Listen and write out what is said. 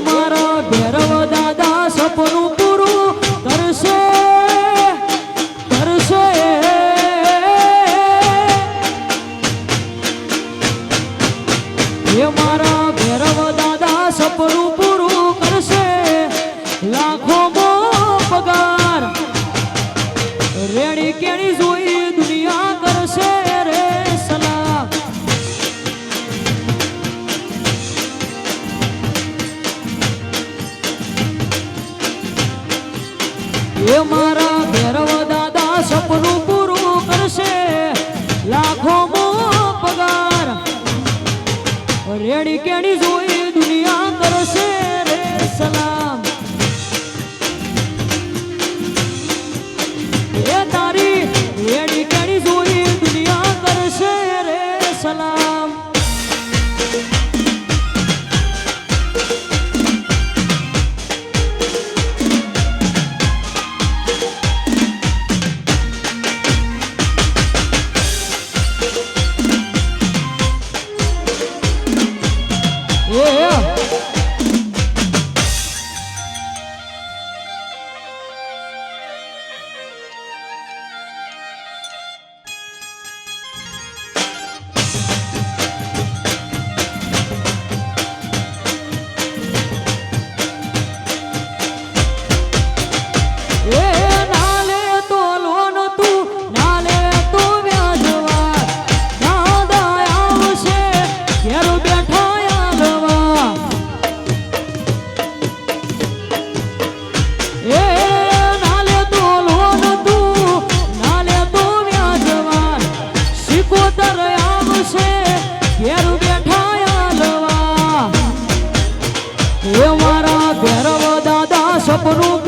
મારા ભેરવ દાદા સપનું એ મારા ભૈરવ દાદા સપનું પૂરું કરશે. લાખો મો રેડી કેણી જોઈ દુનિયા કરશે રે સલાહ. ભૈરવ દાદા સપનું